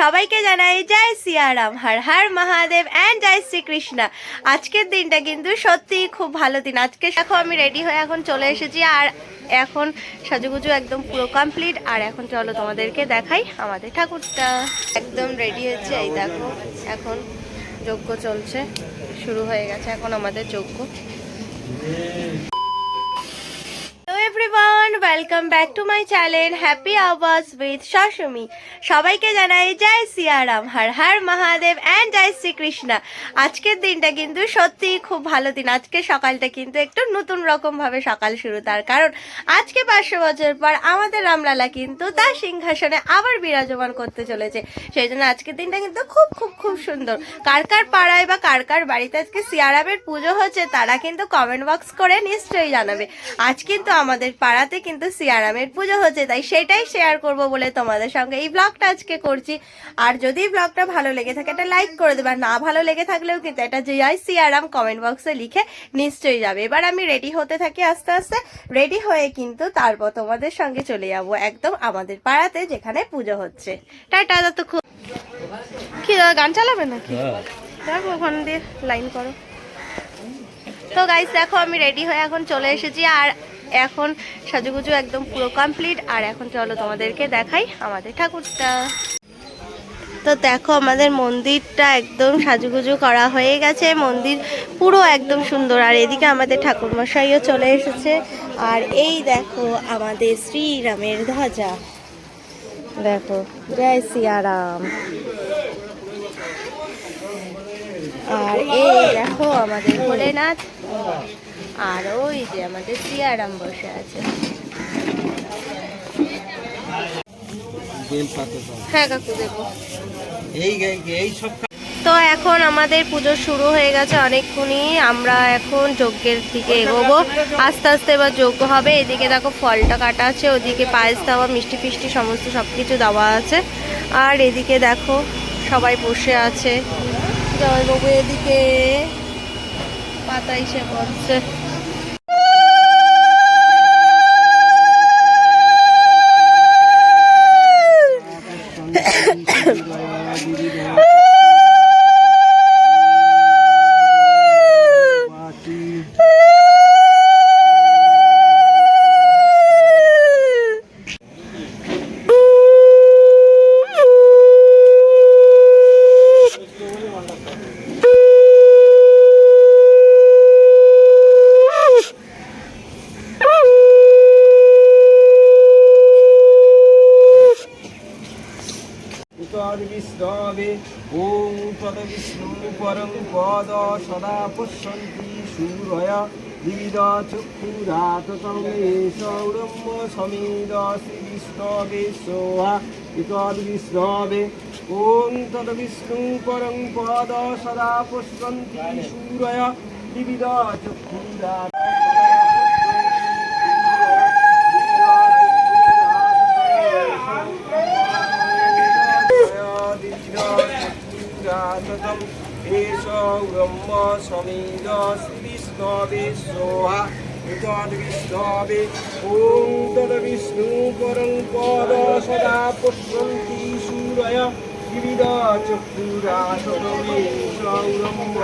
সবাইকে জানাই জয় সিয়ারাম, হর হর মহাদেব অ্যান্ড জয় শ্রীকৃষ্ণা। আজকের দিনটা কিন্তু সত্যি খুব ভালো দিন। আজকে দেখো আমি রেডি হয়ে এখন চলে এসেছি আর এখন সাজুগুজু একদম পুরো কমপ্লিট আর এখন চলো তোমাদেরকে দেখাই আমাদের ঠাকুরটা। একদম রেডি হয়েছে, এই দেখো, এখন যজ্ঞ চলছে, শুরু হয়ে গেছে এখন আমাদের যজ্ঞ। Everyone welcome back to my channel happy Awaaz with Shashumi সবাইকে জানাই জয় সিয়ারাম, হর হর মহাদেব অ্যান্ড জয় শ্রীকৃষ্ণা। আজকের দিনটা কিন্তু সত্যি খুব ভালো দিন। আজকে সকালটা কিন্তু একটু নতুন রকম ভাবে সকাল শুরু। তার কারণ আজকে পাঁচশো বছর পর আমাদের রামলালা কিন্তু তার সিংহাসনে আবার বিরাজমান করতে চলেছে। সেই জন্য আজকের দিনটা কিন্তু খুব খুব খুব সুন্দর। কার কার পাড়ায় বা কার কার বাড়িতে আজকে সিয়ারামের পুজো হচ্ছে, তারা কিন্তু কমেন্ট বক্স করে নিশ্চয়ই জানাবে। আজ কিন্তু আমাদের পাড়াতে কিন্তু সিয়ারামের পুজো হচ্ছে তাই সেটাই শেয়ার করব বলে তোমাদের সঙ্গে এই ব্লগটা আজকে করছি। আর যদি ব্লগটা ভালো লেগে থাকে এটা লাইক করে দেবে না ভালো লেগে থাকলেও কিন্তু এটা যে জয় সিয়ারাম কমেন্ট বক্সে লিখে নিশ্চয়ই যাবে। এবার আমি রেডি হতে থাকি আস্তে আস্তে রেডি হয়ে কিন্তু তারপর তোমাদের সঙ্গে চলে যাব একদম আমাদের পাড়াতে যেখানে পুজো হচ্ছে। টাটা তো খুব কি দাদা গান চালাবে নাকি? দেখো ওখান দিয়ে লাইন করো। তো গাইস দেখো আমি রেডি হয়ে এখন চলে এসেছি আর এখন সাজুগুজু একদম পুরো কমপ্লিট আর এখন চলো তোমাদেরকে দেখাই আমাদের ঠাকুরটা। তো দেখো আমাদের মন্দিরটা একদম সাজুগুজু করা হয়ে গেছে। মন্দির পুরো একদম সুন্দর। আর এদিকে আমাদের ঠাকুরমশাইও চলে এসেছে। আর এই দেখো আমাদের শ্রীরামের ধ্বজা। দেখো, জয় সিয়ারাম। আর এই দেখো আমাদের ভোলেনাথ। আর ওই যে আমাদের সিয়ারাম বসে আছে। হ্যাঁ কাকু দেবো। তো এখন আমাদের পুজো শুরু হয়ে গেছে অনেকক্ষণই। আমরা এখন যজ্ঞের দিকে এগোবো। আস্তে আস্তে এবার যজ্ঞ হবে। এদিকে দেখো ফলটা কাটা আছে ওদিকে পায়েস দেওয়া মিষ্টি ফিষ্টি সমস্ত সব কিছু দেওয়া আছে। আর এদিকে দেখো সবাই বসে আছে। জয়বাবু এদিকে পাতা এসে পড়ছে। বিষ্ণবে ওম তদ বিষ্ণু পরং পদ সদা পশ্যন্তি সূরয়। বিবিধ চক্ষুরাততং সৌরম্য সমিদ শ্রী বিষ্ণবে সোহা ইতদ বিষ্ণবে ওম তদ বিষ্ণু পরং পদ সদা পশ্যন্তি সূরয়। বিবিধ চক্ষুরাত ব্রহ্ম সমীর শ্রী বিষ্ণবে সোহা বিষ্ণবে ওম তদ বিষ্ণু পরং পদ সদা পশ্যন্তি সূরয় বিবিধ চক্ষুরা সদমে সৌরম্য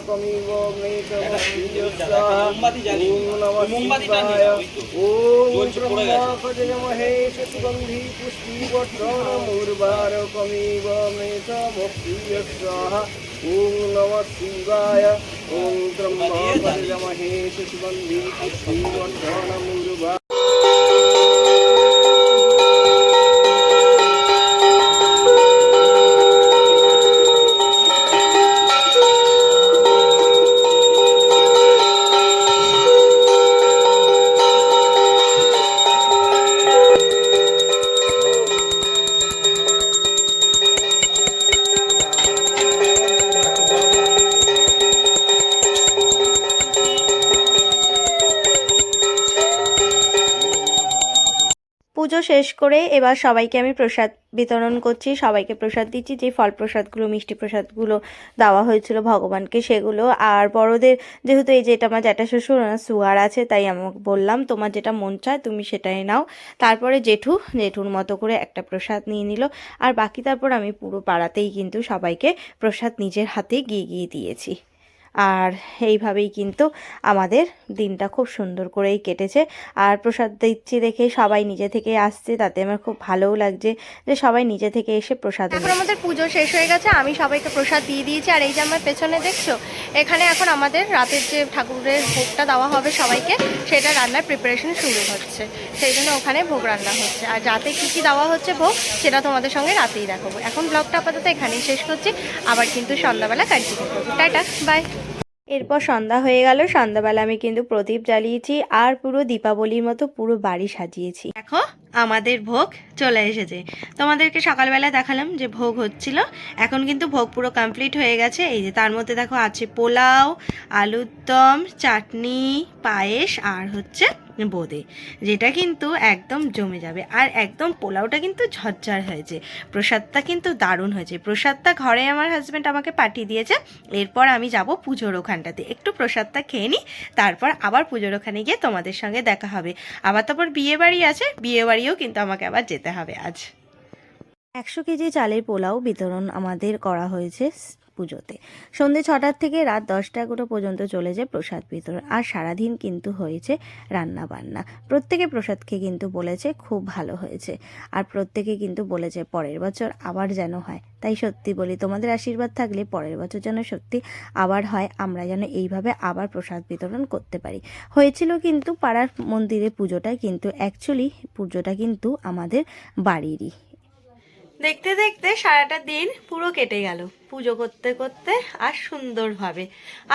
সমীর শ্রী বিষ্ণু বর্ধনমুর্বারকমিব মহেশ সুগন্ধি পুষ্টি বর্ধনমুর্বারকমিব মৃতমপ্রিয়স্বাহা ওম নম শিবায় ওম ব্রহ্ম মহেশ সুগন্ধি পুষ্টি পুজো শেষ করে এবার সবাইকে আমি প্রসাদ বিতরণ করছি। সবাইকে প্রসাদ দিচ্ছি। যে ফল প্রসাদগুলো মিষ্টি প্রসাদগুলো দেওয়া হয়েছিল ভগবানকে, সেগুলো। আর বড়দের, যেহেতু এই যে এটা আমার জ্যাঠা শ্বশুর, ওনার সুগার আছে, তাই আমাকে বললাম, তোমার যেটা মন চায়, তুমি সেটাই নাও। তারপরে জেঠু, জেঠুর মতো করে একটা প্রসাদ নিয়ে নিল। আর বাকি তারপর আমি পুরো পাড়াতেই কিন্তু সবাইকে প্রসাদ নিজের হাতে গিয়ে গিয়ে দিয়েছি। আর এইভাবেই কিন্তু আমাদের দিনটা খুব সুন্দর করেই কেটেছে। আর প্রসাদ দিচ্ছি দেখে সবাই নিজে থেকে আসছে তাতে আমার খুব ভালোও লাগছে যে সবাই নিজে থেকে এসে প্রসাদ এখন আমাদের পুজো শেষ হয়ে গেছে আমি সবাইকে প্রসাদ দিয়ে দিয়েছি। আর এই যে আমার পেছনে দেখছ এখানে এখন আমাদের রাতের যে ঠাকুরের ভোগটা দেওয়া হবে সবাইকে সেটা রান্নার প্রিপারেশন শুরু হচ্ছে। সেই জন্য ওখানে ভোগ রান্না হচ্ছে। আর রাতে কী কী দেওয়া হচ্ছে ভোগ সেটা তোমাদের সঙ্গে রাতেই দেখাবো। এখন ব্লগটা আপাতত এখানেই শেষ করছি। আবার কিন্তু সন্ধ্যাবেলা কন্টিনিউ করব। টাটা বাই এরপর সন্ধ্যা হয়ে গেল। সন্ধ্যাবেলা আমি কিন্তু প্রদীপ জ্বালিয়েছি আর পুরো দীপাবলির মতো পুরো বাড়ি সাজিয়েছি। দেখো, আমাদের ভোগ চলে এসেছে। তোমাদেরকে সকালবেলা দেখালাম যে ভোগ হচ্ছিল। এখন কিন্তু ভোগ পুরো কমপ্লিট হয়ে গেছে। এই যে তার মধ্যে দেখো আছে পোলাও, আলুর দম, চাটনি, পায়েস আর হচ্ছে বোঁদে, যেটা কিন্তু একদম জমে যাবে। আর একদম পোলাওটা কিন্তু ঝরঝর হয়েছে। প্রসাদটা কিন্তু দারুণ হয়েছে। প্রসাদটা ঘরে আমার হাজব্যান্ড আমাকে পাঠিয়ে দিয়েছে। এরপর আমি যাব পুজোর ওখানটাতে। একটু প্রসাদটা খেয়ে নিই, তারপর আবার পুজোর ওখানে গিয়ে তোমাদের সঙ্গে দেখা হবে। আবার তারপর বিয়ে বাড়ি আছে, বিয়ে বাড়িও কিন্তু আমাকে আবার যেতে হবে আজ। একশো কেজি চালের পোলাও বিতরণ আমাদের করা হয়েছে। পুজোতে। সন্ধে ছটার থেকে রাত দশটা এগারো পর্যন্ত চলেছে প্রসাদ বিতরণ। আর সারাদিন কিন্তু হয়েছে রান্না বান্না প্রত্যেকে প্রসাদ খেয়ে কিন্তু বলেছে খুব ভালো হয়েছে। আর প্রত্যেকে কিন্তু বলেছে পরের বছর আবার যেন হয়। তাই সত্যি বলি, তোমাদের আশীর্বাদ থাকলে পরের বছর যেন সত্যি আবার হয়, আমরা যেন এইভাবে আবার প্রসাদ বিতরণ করতে পারি। হয়েছিল কিন্তু পাড়ার মন্দিরে পুজোটা কিন্তু অ্যাকচুয়ালি পুজোটা কিন্তু আমাদের বাড়িরই। দেখতে দেখতে সারাটা দিন পুরো কেটে গেল। পুজো করতে করতে আর সুন্দরভাবে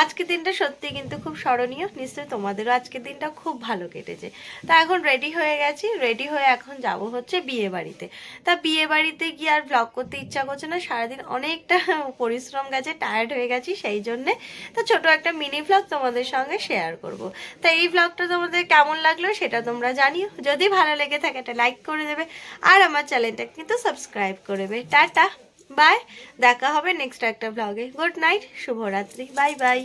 আজকের দিনটা সত্যি কিন্তু খুব স্মরণীয়। নিশ্চয়ই তোমাদেরও আজকের দিনটা খুব ভালো কেটেছে। তা এখন রেডি হয়ে গেছি। রেডি হয়ে এখন যাব হচ্ছে বিয়ে বাড়িতে। তা বিয়ে বাড়িতে গিয়ে আর ব্লগ করতে ইচ্ছা করছে না। সারাদিন অনেকটা পরিশ্রম গেছে টায়ার্ড হয়ে গেছি সেই জন্যে। তো ছোট একটা মিনি ব্লগ তোমাদের সঙ্গে শেয়ার করব। তা এই ব্লগটা তোমাদের কেমন লাগল সেটা তোমরা জানিও। যদি ভালো লেগে থাকে, একটা লাইক করে দেবে। আর আমার চ্যানেলটা কিন্তু সাবস্ক্রাইব করে দেবে। টাটা! বাই দেখা হবে নেক্সট একটা ব্লগে গুড নাইট শুভরাত্রি। Bye bye